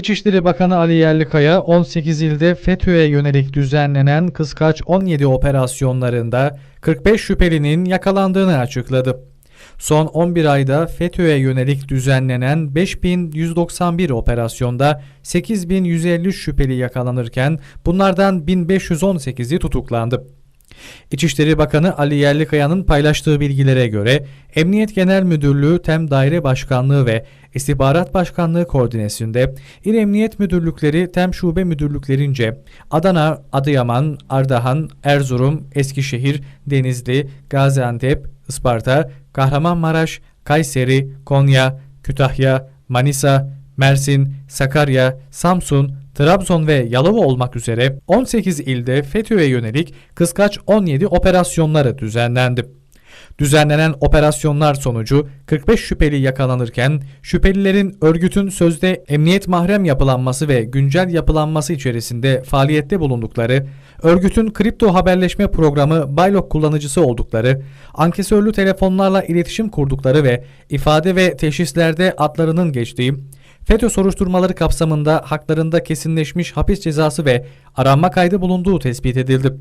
İçişleri Bakanı Ali Yerlikaya 18 ilde FETÖ'ye yönelik düzenlenen kıskaç 17 operasyonlarında 45 şüphelinin yakalandığını açıkladı. Son 11 ayda FETÖ'ye yönelik düzenlenen 5191 operasyonda 8150 şüpheli yakalanırken bunlardan 1518'i tutuklandı. İçişleri Bakanı Ali Yerlikaya'nın paylaştığı bilgilere göre Emniyet Genel Müdürlüğü Tem Daire Başkanlığı ve İstihbarat Başkanlığı koordinesinde İl Emniyet Müdürlükleri Tem Şube Müdürlüklerince Adana, Adıyaman, Ardahan, Erzurum, Eskişehir, Denizli, Gaziantep, Isparta, Kahramanmaraş, Kayseri, Konya, Kütahya, Manisa, Mersin, Sakarya, Samsun, Trabzon ve Yalova olmak üzere 18 ilde FETÖ'ye yönelik kıskaç 17 operasyonları düzenlendi. Düzenlenen operasyonlar sonucu 45 şüpheli yakalanırken şüphelilerin örgütün sözde emniyet mahrem yapılanması ve güncel yapılanması içerisinde faaliyette bulundukları, örgütün kripto haberleşme programı Baylok kullanıcısı oldukları, ankesörlü telefonlarla iletişim kurdukları ve ifade ve teşhislerde adlarının geçtiği, FETÖ soruşturmaları kapsamında haklarında kesinleşmiş hapis cezası ve aranma kaydı bulunduğu tespit edildi.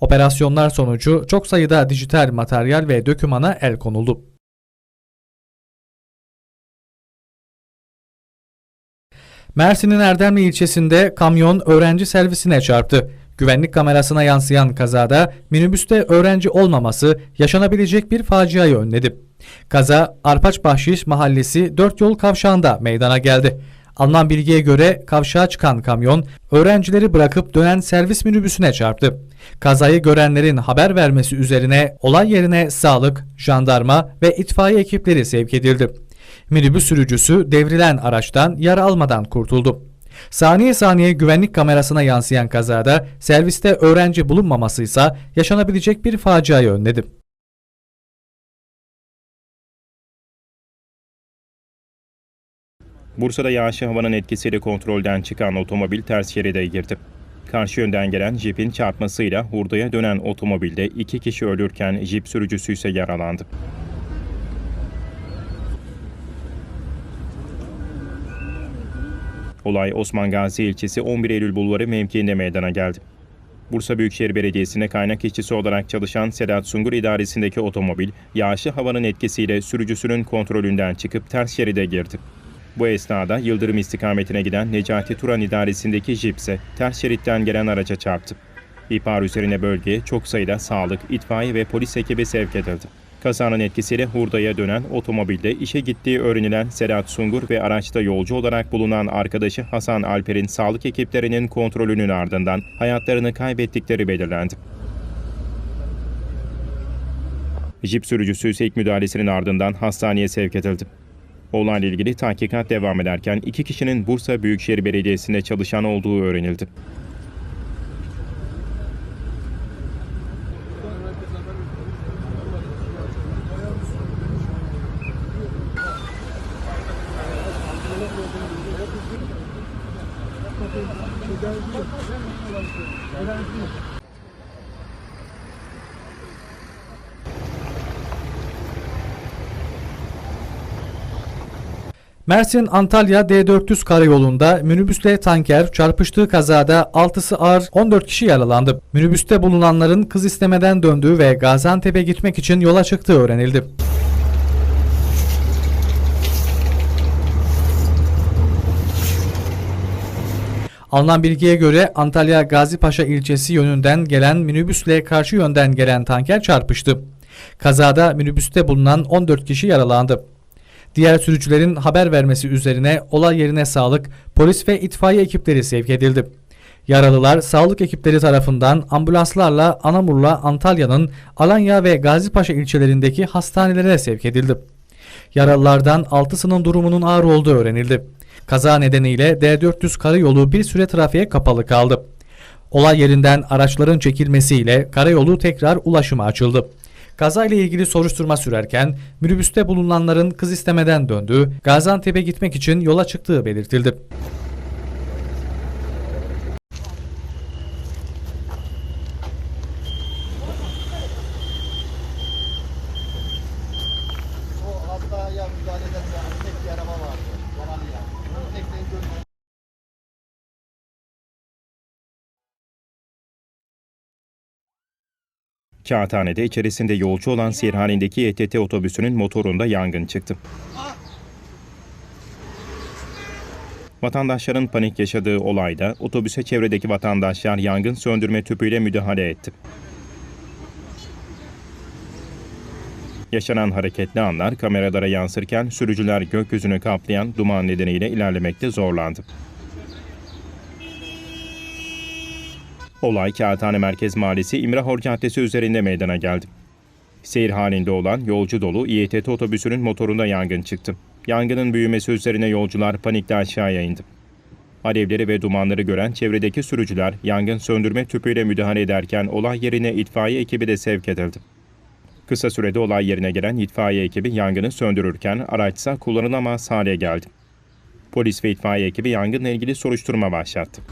Operasyonlar sonucu çok sayıda dijital materyal ve dökümana el konuldu. Mersin'in Erdemli ilçesinde kamyon öğrenci servisine çarptı. Güvenlik kamerasına yansıyan kazada minibüste öğrenci olmaması yaşanabilecek bir faciayı önledi. Kaza Arpaç Bahşiş Mahallesi 4 yol kavşağında meydana geldi. Alınan bilgiye göre kavşağa çıkan kamyon öğrencileri bırakıp dönen servis minibüsüne çarptı. Kazayı görenlerin haber vermesi üzerine olay yerine sağlık, jandarma ve itfaiye ekipleri sevk edildi. Minibüs sürücüsü devrilen araçtan yara almadan kurtuldu. Saniye saniye güvenlik kamerasına yansıyan kazada serviste öğrenci bulunmaması ise yaşanabilecek bir faciayı önledi. Bursa'da yağışlı havanın etkisiyle kontrolden çıkan otomobil ters şeride girdi. Karşı yönden gelen jipin çarpmasıyla hurdaya dönen otomobilde iki kişi ölürken jip sürücüsü ise yaralandı. Olay Osman Gazi ilçesi 11 Eylül Bulvarı mevkiinde meydana geldi. Bursa Büyükşehir Belediyesi'ne kaynak işçisi olarak çalışan Sedat Sungur idaresindeki otomobil, yağışlı havanın etkisiyle sürücüsünün kontrolünden çıkıp ters şeride girdi. Bu esnada Yıldırım istikametine giden Necati Turan idaresindeki jip ise ters şeritten gelen araca çarptı. İhbar üzerine bölgeye çok sayıda sağlık, itfaiye ve polis ekibi sevk edildi. Kazanın etkisiyle hurdaya dönen otomobilde işe gittiği öğrenilen Sedat Sungur ve araçta yolcu olarak bulunan arkadaşı Hasan Alper'in sağlık ekiplerinin kontrolünün ardından hayatlarını kaybettikleri belirlendi. Jip sürücüsü ise ilk müdahalesinin ardından hastaneye sevk edildi. Olayla ilgili tahkikat devam ederken iki kişinin Bursa Büyükşehir Belediyesi'nde çalışan olduğu öğrenildi. Mersin Antalya D400 karayolunda minibüsle tanker çarpıştığı kazada 6'sı ağır 14 kişi yaralandı. Minibüste bulunanların kız istemeden döndüğü ve Gaziantep'e gitmek için yola çıktığı öğrenildi. Alınan bilgiye göre Antalya Gazipaşa ilçesi yönünden gelen minibüsle karşı yönden gelen tanker çarpıştı. Kazada minibüste bulunan 14 kişi yaralandı. Diğer sürücülerin haber vermesi üzerine olay yerine sağlık, polis ve itfaiye ekipleri sevk edildi. Yaralılar sağlık ekipleri tarafından ambulanslarla Anamur'la Antalya'nın Alanya ve Gazipaşa ilçelerindeki hastanelere sevk edildi. Yaralılardan 6'sının durumunun ağır olduğu öğrenildi. Kaza nedeniyle D400 karayolu bir süre trafiğe kapalı kaldı. Olay yerinden araçların çekilmesiyle karayolu tekrar ulaşıma açıldı. Kazayla ilgili soruşturma sürerken minibüste bulunanların kız istemeden döndüğü, Gaziantep'e gitmek için yola çıktığı belirtildi. O hastaya müdahale ederken tek bir araba vardı. Yalan yani. Tek tek Kağıthane'de içerisinde yolcu olan seyir halindeki ETT otobüsünün motorunda yangın çıktı. Vatandaşların panik yaşadığı olayda otobüse çevredeki vatandaşlar yangın söndürme tüpüyle müdahale etti. Yaşanan hareketli anlar kameralara yansırken sürücüler gökyüzünü kaplayan duman nedeniyle ilerlemekte zorlandı. Olay Kağıthane Merkez Mahallesi İmrahor Caddesi üzerinde meydana geldi. Seyir halinde olan yolcu dolu İETT otobüsünün motorunda yangın çıktı. Yangının büyümesi üzerine yolcular panikle aşağıya indi. Alevleri ve dumanları gören çevredeki sürücüler yangın söndürme tüpüyle müdahale ederken olay yerine itfaiye ekibi de sevk edildi. Kısa sürede olay yerine gelen itfaiye ekibi yangını söndürürken araçsa kullanılamaz hale geldi. Polis ve itfaiye ekibi yangınla ilgili soruşturma başlattı.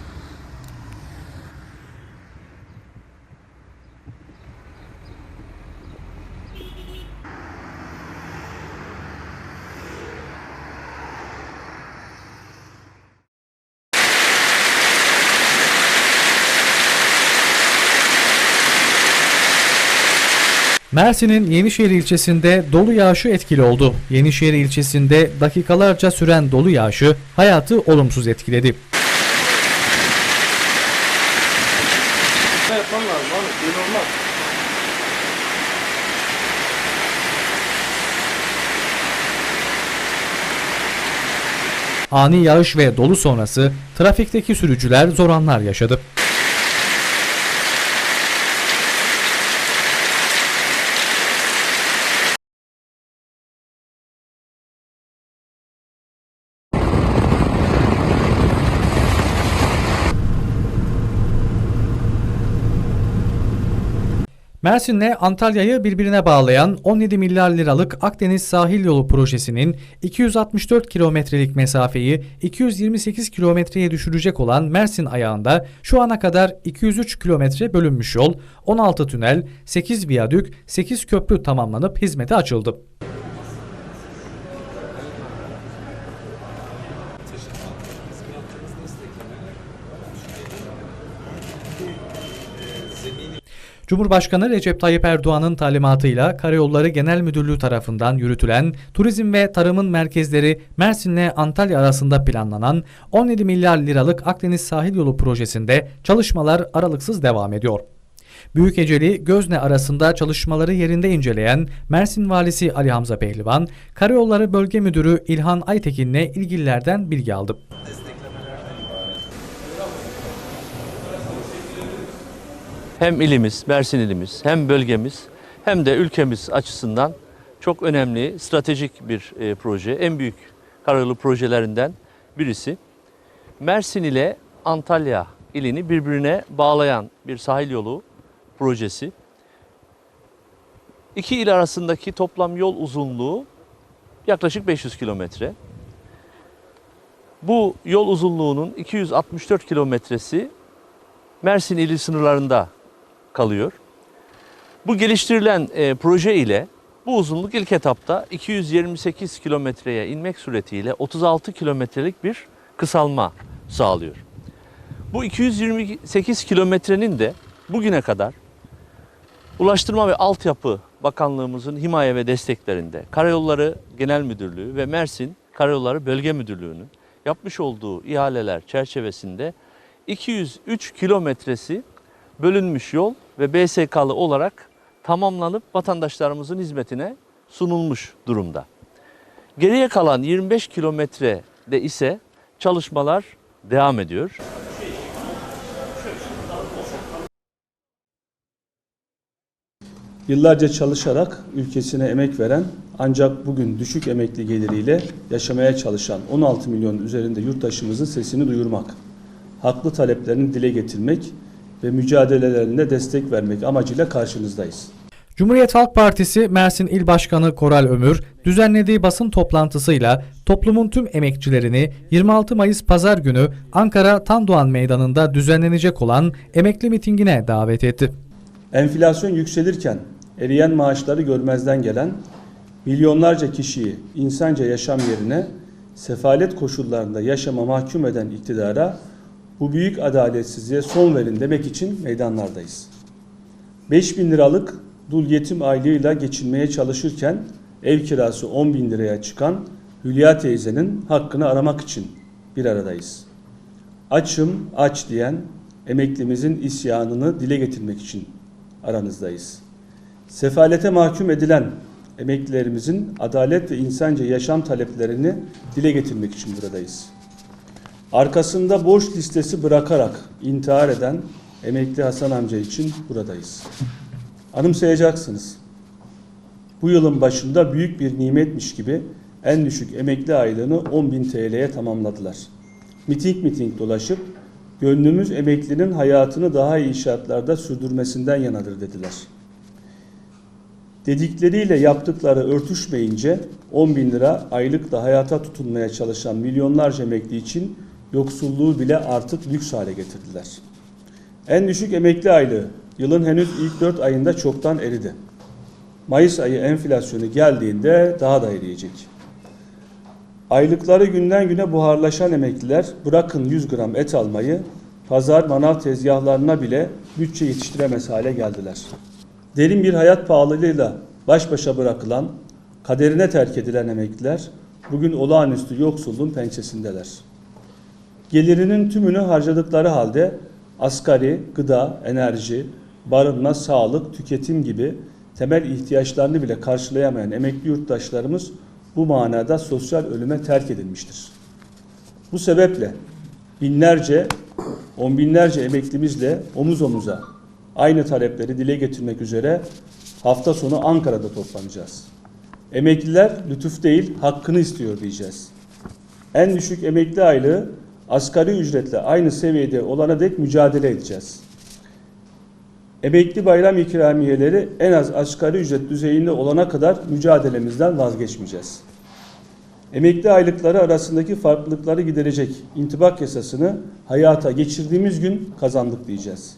Mersin'in Yenişehir ilçesinde dolu yağışı etkili oldu. Yenişehir ilçesinde dakikalarca süren dolu yağışı hayatı olumsuz etkiledi. Ani yağış ve dolu sonrası trafikteki sürücüler zor anlar yaşadı. Mersin'le Antalya'yı birbirine bağlayan 17 milyar liralık Akdeniz Sahil Yolu projesinin 264 kilometrelik mesafeyi 228 kilometreye düşürecek olan Mersin ayağında şu ana kadar 203 kilometre bölünmüş yol, 16 tünel, 8 viyadük, 8 köprü tamamlanıp hizmete açıldı. Cumhurbaşkanı Recep Tayyip Erdoğan'ın talimatıyla Karayolları Genel Müdürlüğü tarafından yürütülen turizm ve tarımın merkezleri Mersin'le Antalya arasında planlanan 17 milyar liralık Akdeniz Sahil Yolu projesinde çalışmalar aralıksız devam ediyor. Büyükeceli Gözne arasında çalışmaları yerinde inceleyen Mersin Valisi Ali Hamza Pehlivan, Karayolları Bölge Müdürü İlhan Aytekin'le ilgililerden bilgi aldı. Hem ilimiz, Mersin ilimiz, hem bölgemiz hem de ülkemiz açısından çok önemli, stratejik bir e, proje. En büyük karayolu projelerinden birisi. Mersin ile Antalya ilini birbirine bağlayan bir sahil yolu projesi. İki il arasındaki toplam yol uzunluğu yaklaşık 500 kilometre. Bu yol uzunluğunun 264 kilometresi Mersin ili sınırlarında kalıyor. Bu geliştirilen e, proje ile bu uzunluk ilk etapta 228 kilometreye inmek suretiyle 36 kilometrelik bir kısalma sağlıyor. Bu 228 kilometrenin de bugüne kadar Ulaştırma ve Altyapı Bakanlığımızın himaye ve desteklerinde Karayolları Genel Müdürlüğü ve Mersin Karayolları Bölge Müdürlüğü'nün yapmış olduğu ihaleler çerçevesinde 203 kilometresi bölünmüş yol ve BSK'lı olarak tamamlanıp vatandaşlarımızın hizmetine sunulmuş durumda. Geriye kalan 25 kilometrede ise çalışmalar devam ediyor. Yıllarca çalışarak ülkesine emek veren ancak bugün düşük emekli geliriyle yaşamaya çalışan 16 milyon üzerinde yurttaşımızın sesini duyurmak, haklı taleplerini dile getirmek ve mücadelelerine destek vermek amacıyla karşınızdayız. Cumhuriyet Halk Partisi Mersin İl Başkanı Koral Ömür düzenlediği basın toplantısıyla toplumun tüm emekçilerini 26 Mayıs Pazar günü Ankara Tandoğan Meydanı'nda düzenlenecek olan emekli mitingine davet etti. Enflasyon yükselirken eriyen maaşları görmezden gelen milyonlarca kişiyi insanca yaşam yerine sefalet koşullarında yaşama mahkum eden iktidara bu büyük adaletsizliğe son verin demek için meydanlardayız. 5000 liralık dul yetim aylığıyla geçinmeye çalışırken ev kirası 10 bin liraya çıkan Hülya teyzenin hakkını aramak için bir aradayız. Açım aç diyen emeklimizin isyanını dile getirmek için aranızdayız. Sefalete mahkum edilen emeklilerimizin adalet ve insanca yaşam taleplerini dile getirmek için buradayız. Arkasında borç listesi bırakarak intihar eden emekli Hasan amca için buradayız. Anımsayacaksınız. Bu yılın başında büyük bir nimetmiş gibi en düşük emekli aylığını 10.000 TL'ye tamamladılar. Miting miting dolaşıp gönlümüz emeklinin hayatını daha iyi şartlarda sürdürmesinden yanadır dediler. Dedikleriyle yaptıkları örtüşmeyince 10 bin lira aylıkla hayata tutunmaya çalışan milyonlarca emekli için yoksulluğu bile artık lüks hale getirdiler. En düşük emekli aylığı yılın henüz ilk 4 ayında çoktan eridi. Mayıs ayı enflasyonu geldiğinde daha da eriyecek. Aylıkları günden güne buharlaşan emekliler bırakın 100 gram et almayı, pazar manav tezgahlarına bile bütçe yetiştiremez hale geldiler. Derin bir hayat pahalılığıyla baş başa bırakılan, kaderine terk edilen emekliler bugün olağanüstü yoksulluğun pençesindeler. Gelirinin tümünü harcadıkları halde asgari, gıda, enerji, barınma, sağlık, tüketim gibi temel ihtiyaçlarını bile karşılayamayan emekli yurttaşlarımız bu manada sosyal ölüme terk edilmiştir. Bu sebeple binlerce, on binlerce emeklimizle omuz omuza aynı talepleri dile getirmek üzere hafta sonu Ankara'da toplanacağız. Emekliler lütuf değil hakkını istiyor diyeceğiz. En düşük emekli aylığı asgari ücretle aynı seviyede olana dek mücadele edeceğiz. Emekli bayram ikramiyeleri en az asgari ücret düzeyinde olana kadar mücadelemizden vazgeçmeyeceğiz. Emekli aylıkları arasındaki farklılıkları giderecek intibak yasasını hayata geçirdiğimiz gün kazandık diyeceğiz.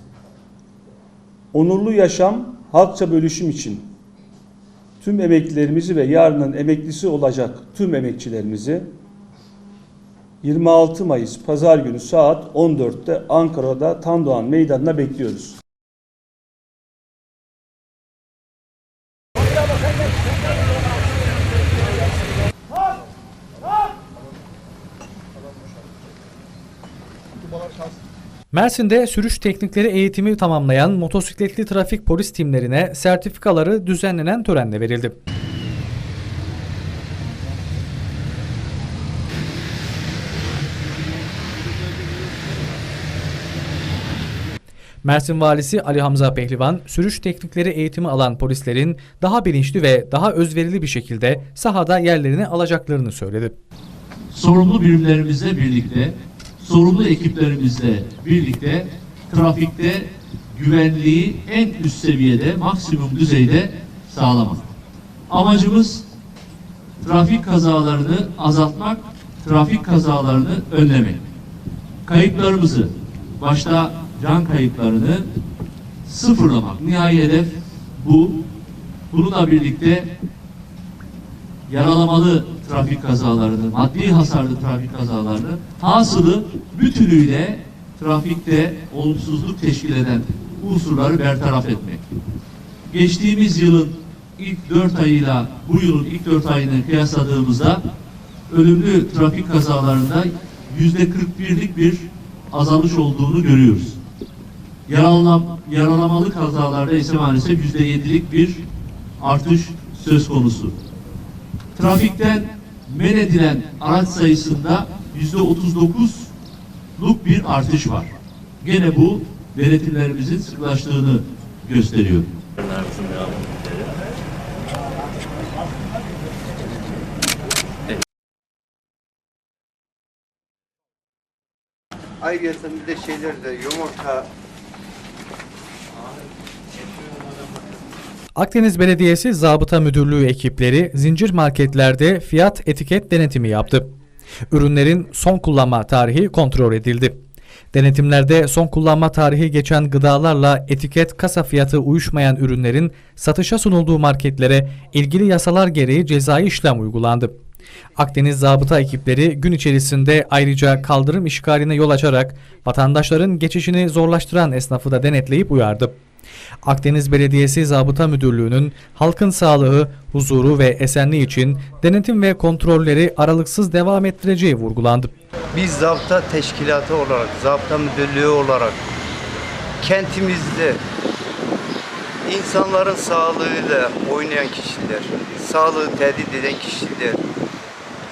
Onurlu yaşam, halkça bölüşüm için tüm emeklilerimizi ve yarının emeklisi olacak tüm emekçilerimizi 26 Mayıs Pazar günü saat 14'te Ankara'da Tandoğan Meydanı'na bekliyoruz. Mersin'de sürüş teknikleri eğitimi tamamlayan motosikletli trafik polis timlerine sertifikaları düzenlenen törenle verildi. Mersin Valisi Ali Hamza Pehlivan, sürüş teknikleri eğitimi alan polislerin daha bilinçli ve daha özverili bir şekilde sahada yerlerini alacaklarını söyledi. sorumlu birimlerimizle birlikte, sorumlu ekiplerimizle birlikte trafikte güvenliği en üst seviyede, maksimum düzeyde sağlamak. Amacımız trafik kazalarını azaltmak, trafik kazalarını önlemek. Kayıplarımızı, başta can kayıplarını sıfırlamak. Nihai hedef bu. Bununla birlikte yaralamalı trafik kazalarını, maddi hasarlı trafik kazalarını, hasılı bütünüyle trafikte olumsuzluk teşkil eden unsurları bertaraf etmek. Geçtiğimiz yılın ilk dört ayıyla bu yılın ilk dört ayını kıyasladığımızda ölümlü trafik kazalarında yüzde 41'lik bir azalış olduğunu görüyoruz. Yaralam, yaralamalı kazalarda ise maalesef yüzde yedilik bir artış söz konusu trafikten men edilen araç sayısında yüzde 39'luk bir artış var. Gene bu denetimlerimizin sıklaştığını gösteriyor. Ayrıca bir de şeyler de yumurta Akdeniz Belediyesi Zabıta Müdürlüğü ekipleri zincir marketlerde fiyat etiket denetimi yaptı. Ürünlerin son kullanma tarihi kontrol edildi. Denetimlerde son kullanma tarihi geçen gıdalarla etiket kasa fiyatı uyuşmayan ürünlerin satışa sunulduğu marketlere ilgili yasalar gereği cezai işlem uygulandı. Akdeniz zabıta ekipleri gün içerisinde ayrıca kaldırım işgaline yol açarak vatandaşların geçişini zorlaştıran esnafı da denetleyip uyardı. Akdeniz Belediyesi Zabıta Müdürlüğü'nün halkın sağlığı, huzuru ve esenliği için denetim ve kontrolleri aralıksız devam ettireceği vurgulandı. Biz zabıta teşkilatı olarak, zabıta müdürlüğü olarak kentimizde insanların sağlığıyla oynayan kişiler, sağlığı tehdit eden kişiler,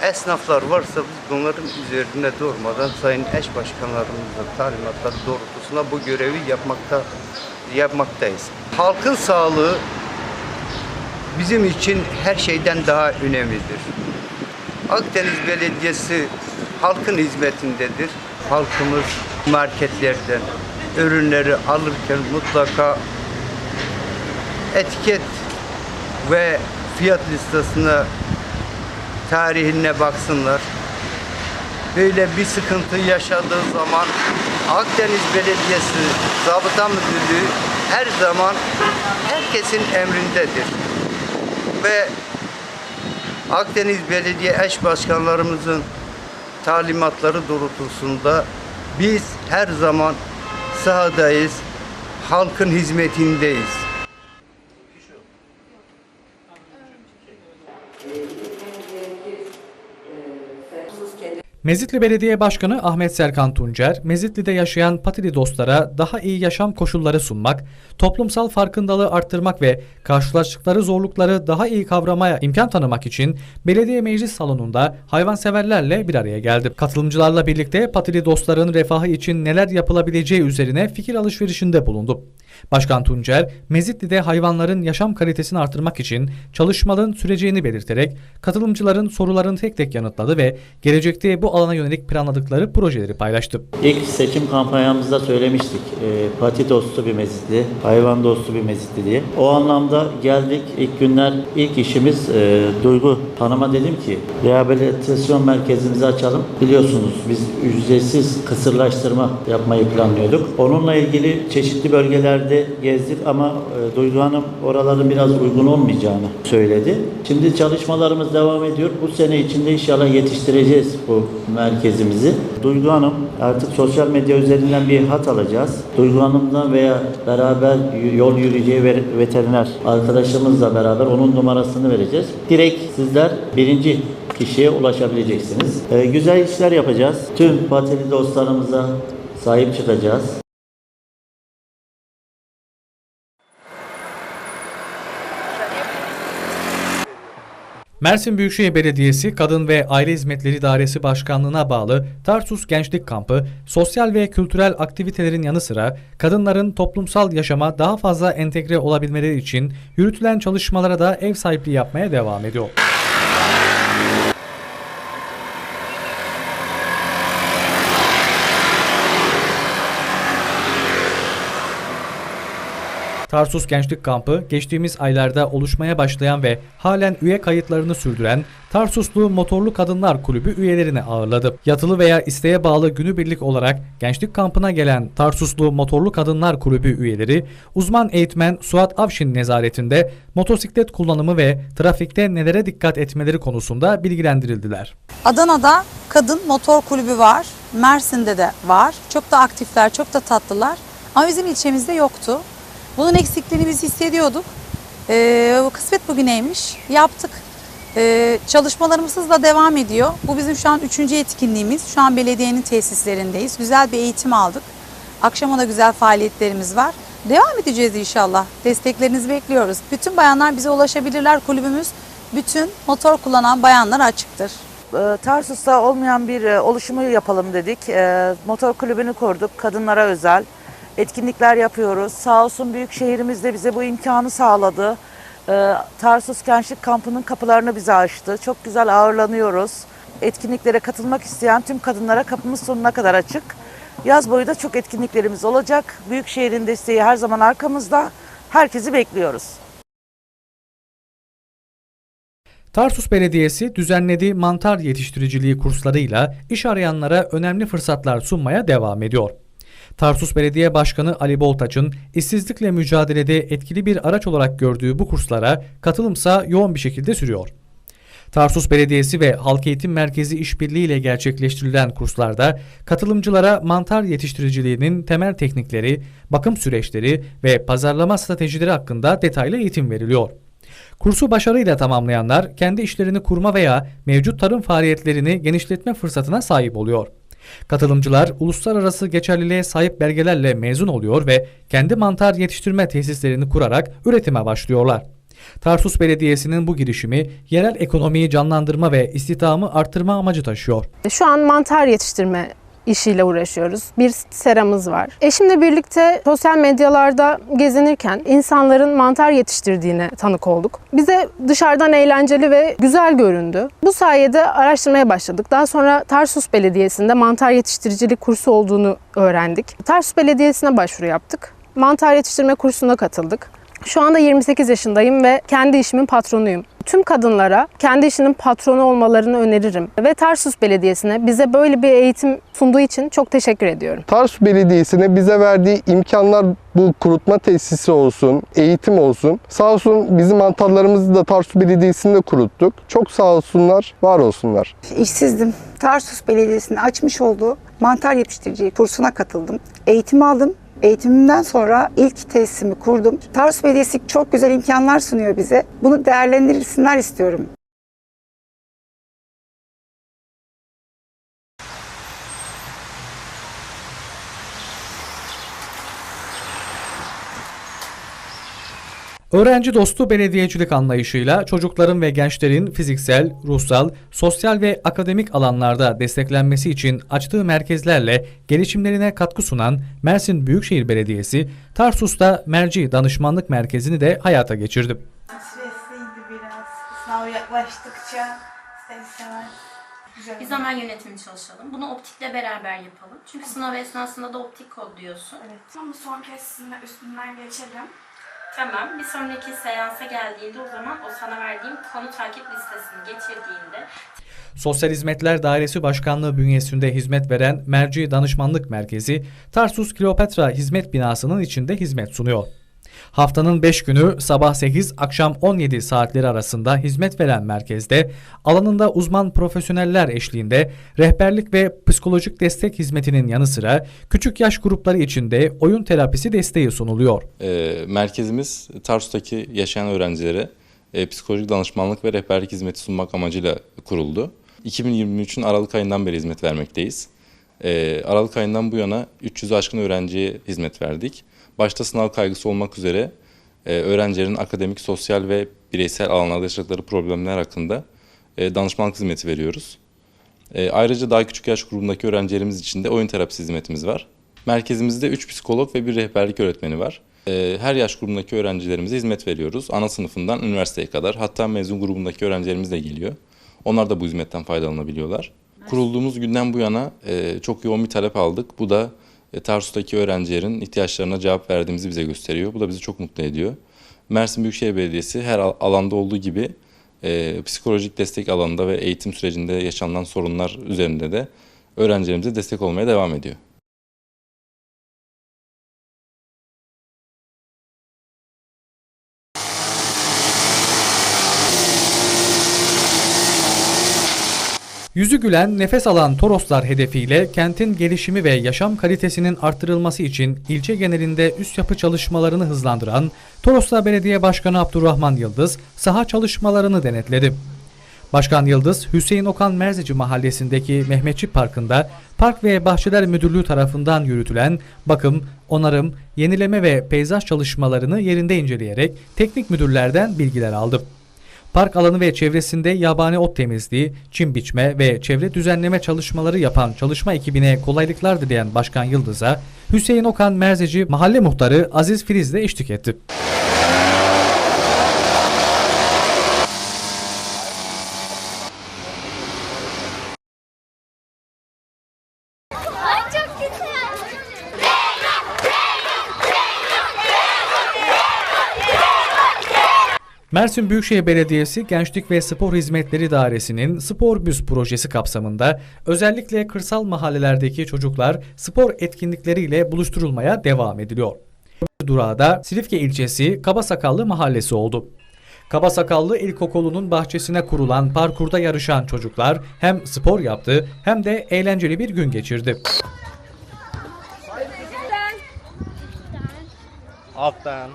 esnaflar varsa biz bunların üzerine durmadan Sayın Eş Başkanlarımızın talimatları doğrultusunda bu görevi yapmakta yapmaktayız. Halkın sağlığı bizim için her şeyden daha önemlidir. Akdeniz Belediyesi halkın hizmetindedir. Halkımız marketlerden ürünleri alırken mutlaka etiket ve fiyat listesine tarihine baksınlar. Böyle bir sıkıntı yaşadığı zaman Akdeniz Belediyesi Zabıta Müdürlüğü her zaman herkesin emrindedir. Ve Akdeniz Belediye eş başkanlarımızın talimatları doğrultusunda biz her zaman sahadayız, halkın hizmetindeyiz. Mezitli Belediye Başkanı Ahmet Serkan Tuncer, Mezitli'de yaşayan Patili dostlara daha iyi yaşam koşulları sunmak, toplumsal farkındalığı arttırmak ve karşılaştıkları zorlukları daha iyi kavramaya imkan tanımak için belediye meclis salonunda hayvanseverlerle bir araya geldi. Katılımcılarla birlikte Patili dostların refahı için neler yapılabileceği üzerine fikir alışverişinde bulundu. Başkan Tuncer, Mezitli'de hayvanların yaşam kalitesini artırmak için çalışmaların süreceğini belirterek katılımcıların sorularını tek tek yanıtladı ve gelecekte bu alana yönelik planladıkları projeleri paylaştı. İlk seçim kampanyamızda söylemiştik. E, pati dostu bir mezitli, hayvan dostu bir mezitli diye. O anlamda geldik. İlk günler ilk işimiz e, Duygu Hanım'a dedim ki rehabilitasyon merkezimizi açalım. Biliyorsunuz biz ücretsiz kısırlaştırma yapmayı planlıyorduk. Onunla ilgili çeşitli bölgelerde gezdik ama e, Duygu Hanım oraların biraz uygun olmayacağını söyledi. Şimdi çalışmalarımız devam ediyor. Bu sene içinde inşallah yetiştireceğiz bu merkezimizi. Duygu Hanım artık sosyal medya üzerinden bir hat alacağız. Duygu Hanım'la veya beraber yol yürüyeceği ve- veteriner arkadaşımızla beraber onun numarasını vereceğiz. Direkt sizler birinci kişiye ulaşabileceksiniz. Ee, güzel işler yapacağız. Tüm patili dostlarımıza sahip çıkacağız. Mersin Büyükşehir Belediyesi Kadın ve Aile Hizmetleri İdaresi Başkanlığı'na bağlı Tarsus Gençlik Kampı, sosyal ve kültürel aktivitelerin yanı sıra kadınların toplumsal yaşama daha fazla entegre olabilmeleri için yürütülen çalışmalara da ev sahipliği yapmaya devam ediyor. Tarsus Gençlik Kampı geçtiğimiz aylarda oluşmaya başlayan ve halen üye kayıtlarını sürdüren Tarsuslu Motorlu Kadınlar Kulübü üyelerini ağırladı. Yatılı veya isteğe bağlı günübirlik olarak gençlik kampına gelen Tarsuslu Motorlu Kadınlar Kulübü üyeleri uzman eğitmen Suat Avşin nezaretinde motosiklet kullanımı ve trafikte nelere dikkat etmeleri konusunda bilgilendirildiler. Adana'da kadın motor kulübü var. Mersin'de de var. Çok da aktifler, çok da tatlılar. Ama bizim ilçemizde yoktu. Bunun eksikliğini biz hissediyorduk. Ee, kısmet bugüneymiş. Yaptık. Ee, çalışmalarımız hızla devam ediyor. Bu bizim şu an üçüncü etkinliğimiz. Şu an belediyenin tesislerindeyiz. Güzel bir eğitim aldık. Akşama da güzel faaliyetlerimiz var. Devam edeceğiz inşallah. Desteklerinizi bekliyoruz. Bütün bayanlar bize ulaşabilirler. Kulübümüz bütün motor kullanan bayanlara açıktır. E, Tarsus'ta olmayan bir e, oluşumu yapalım dedik. E, Motor kulübünü kurduk. Kadınlara özel etkinlikler yapıyoruz. Sağ olsun büyük şehrimizde de bize bu imkanı sağladı. E, Tarsus Gençlik Kampı'nın kapılarını bize açtı. Çok güzel ağırlanıyoruz. Etkinliklere katılmak isteyen tüm kadınlara kapımız sonuna kadar açık. Yaz boyu da çok etkinliklerimiz olacak. Büyükşehir'in desteği her zaman arkamızda. Herkesi bekliyoruz. Tarsus Belediyesi düzenlediği mantar yetiştiriciliği kurslarıyla iş arayanlara önemli fırsatlar sunmaya devam ediyor. Tarsus Belediye Başkanı Ali Boltaç'ın işsizlikle mücadelede etkili bir araç olarak gördüğü bu kurslara katılımsa yoğun bir şekilde sürüyor. Tarsus Belediyesi ve Halk Eğitim Merkezi işbirliğiyle gerçekleştirilen kurslarda katılımcılara mantar yetiştiriciliğinin temel teknikleri, bakım süreçleri ve pazarlama stratejileri hakkında detaylı eğitim veriliyor. Kursu başarıyla tamamlayanlar kendi işlerini kurma veya mevcut tarım faaliyetlerini genişletme fırsatına sahip oluyor. Katılımcılar uluslararası geçerliliğe sahip belgelerle mezun oluyor ve kendi mantar yetiştirme tesislerini kurarak üretime başlıyorlar. Tarsus Belediyesi'nin bu girişimi yerel ekonomiyi canlandırma ve istihdamı artırma amacı taşıyor. Şu an mantar yetiştirme işiyle uğraşıyoruz. Bir seramız var. Eşimle birlikte sosyal medyalarda gezinirken insanların mantar yetiştirdiğine tanık olduk. Bize dışarıdan eğlenceli ve güzel göründü. Bu sayede araştırmaya başladık. Daha sonra Tarsus Belediyesi'nde mantar yetiştiricilik kursu olduğunu öğrendik. Tarsus Belediyesi'ne başvuru yaptık. Mantar yetiştirme kursuna katıldık. Şu anda 28 yaşındayım ve kendi işimin patronuyum. Tüm kadınlara kendi işinin patronu olmalarını öneririm. Ve Tarsus Belediyesi'ne bize böyle bir eğitim sunduğu için çok teşekkür ediyorum. Tarsus Belediyesi'ne bize verdiği imkanlar bu kurutma tesisi olsun, eğitim olsun. Sağ olsun bizim mantarlarımızı da Tarsus Belediyesi'nde kuruttuk. Çok sağ olsunlar, var olsunlar. İşsizdim. Tarsus Belediyesi'nin açmış olduğu mantar yetiştiriciliği kursuna katıldım. Eğitim aldım. Eğitimimden sonra ilk tesisimi kurdum. Tarsus Belediyesi çok güzel imkanlar sunuyor bize. Bunu değerlendirilsinler istiyorum. Öğrenci dostu belediyecilik anlayışıyla çocukların ve gençlerin fiziksel, ruhsal, sosyal ve akademik alanlarda desteklenmesi için açtığı merkezlerle gelişimlerine katkı sunan Mersin Büyükşehir Belediyesi, Tarsus'ta Merci Danışmanlık Merkezi'ni de hayata geçirdi. Stresliydi biraz. Sınav yaklaştıkça ister. Güzel. Bir zaman yönetimi çalışalım. Bunu optikle beraber yapalım. Çünkü sınav esnasında da optik kodluyorsun. Evet. Ama son kez sizinle üstünden geçelim. Tamam. Bir sonraki seansa geldiğinde o zaman o sana verdiğim konu takip listesini getirdiğinde Sosyal Hizmetler Dairesi Başkanlığı bünyesinde hizmet veren Merci Danışmanlık Merkezi, Tarsus Kleopatra Hizmet Binası'nın içinde hizmet sunuyor. Haftanın 5 günü sabah 8 akşam 17 saatleri arasında hizmet veren merkezde alanında uzman profesyoneller eşliğinde rehberlik ve psikolojik destek hizmetinin yanı sıra küçük yaş grupları için de oyun terapisi desteği sunuluyor. E, merkezimiz Tarsus'taki yaşayan öğrencilere e, psikolojik danışmanlık ve rehberlik hizmeti sunmak amacıyla kuruldu. 2023'ün Aralık ayından beri hizmet vermekteyiz. E, Aralık ayından bu yana 300'ü aşkın öğrenciye hizmet verdik. Başta sınav kaygısı olmak üzere e, öğrencilerin akademik, sosyal ve bireysel alanlarda yaşadıkları problemler hakkında e, danışmanlık hizmeti veriyoruz. E, ayrıca daha küçük yaş grubundaki öğrencilerimiz için de oyun terapisi hizmetimiz var. Merkezimizde 3 psikolog ve bir rehberlik öğretmeni var. E, her yaş grubundaki öğrencilerimize hizmet veriyoruz. Ana sınıfından üniversiteye kadar hatta mezun grubundaki öğrencilerimiz de geliyor. Onlar da bu hizmetten faydalanabiliyorlar. Kurulduğumuz günden bu yana e, çok yoğun bir talep aldık. Bu da Tarsus'taki öğrencilerin ihtiyaçlarına cevap verdiğimizi bize gösteriyor. Bu da bizi çok mutlu ediyor. Mersin Büyükşehir Belediyesi her al- alanda olduğu gibi e, psikolojik destek alanında ve eğitim sürecinde yaşanılan sorunlar üzerinde de öğrencilerimize destek olmaya devam ediyor. Yüzü gülen, nefes alan Toroslar hedefiyle kentin gelişimi ve yaşam kalitesinin artırılması için ilçe genelinde üst yapı çalışmalarını hızlandıran Toroslar Belediye Başkanı Abdurrahman Yıldız saha çalışmalarını denetledi. Başkan Yıldız, Hüseyin Okan Merzici mahallesindeki Mehmetçik Parkı'nda Park ve Bahçeler Müdürlüğü tarafından yürütülen bakım, onarım, yenileme ve peyzaj çalışmalarını yerinde inceleyerek teknik müdürlerden bilgiler aldı. Park alanı ve çevresinde yabani ot temizliği, çim biçme ve çevre düzenleme çalışmaları yapan çalışma ekibine kolaylıklar dileyen Başkan Yıldız'a Hüseyin Okan Merzeci mahalle muhtarı Aziz Filiz de eşlik etti. Mersin Büyükşehir Belediyesi Gençlik ve Spor Hizmetleri Dairesi'nin Spor Büs projesi kapsamında özellikle kırsal mahallelerdeki çocuklar spor etkinlikleriyle buluşturulmaya devam ediliyor. Durağı da Silifke ilçesi Kabasakallı mahallesi oldu. Kabasakallı İlkokulu'nun bahçesine kurulan parkurda yarışan çocuklar hem spor yaptı hem de eğlenceli bir gün geçirdi. Alttan.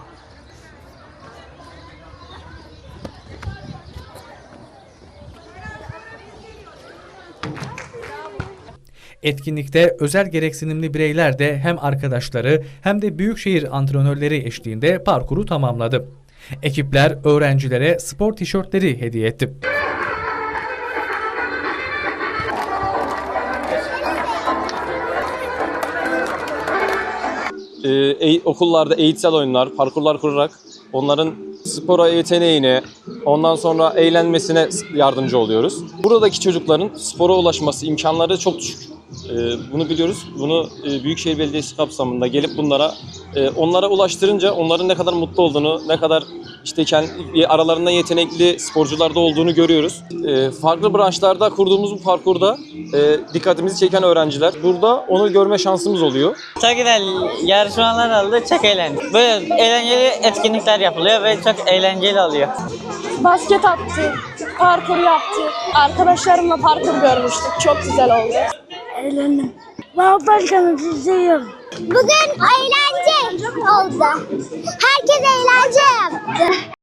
Etkinlikte özel gereksinimli bireyler de hem arkadaşları hem de büyükşehir antrenörleri eşliğinde parkuru tamamladı. Ekipler öğrencilere spor tişörtleri hediye etti. e, eğ- okullarda eğitsel oyunlar, parkurlar kurarak onların spora yeteneğini, ondan sonra eğlenmesine yardımcı oluyoruz. Buradaki çocukların spora ulaşması imkanları çok düşük. E, bunu biliyoruz. Bunu e, Büyükşehir Belediyesi kapsamında gelip bunlara e, onlara ulaştırınca onların ne kadar mutlu olduğunu, ne kadar işte kendi aralarında yetenekli sporcular da olduğunu görüyoruz. E, farklı branşlarda kurduğumuz bu parkurda e, dikkatimizi çeken öğrenciler burada onu görme şansımız oluyor. Çok güzel yarışmalar oldu, çok eğlendik. Böyle eğlenceli etkinlikler yapılıyor ve çok eğlenceli oluyor. Basket attı, parkur yaptı. Arkadaşlarımla parkur görmüştük. Çok güzel oldu. Eğlendim. Ben başkanım seviyorum. Bugün eğlence oldu. Herkes eğlence yaptı.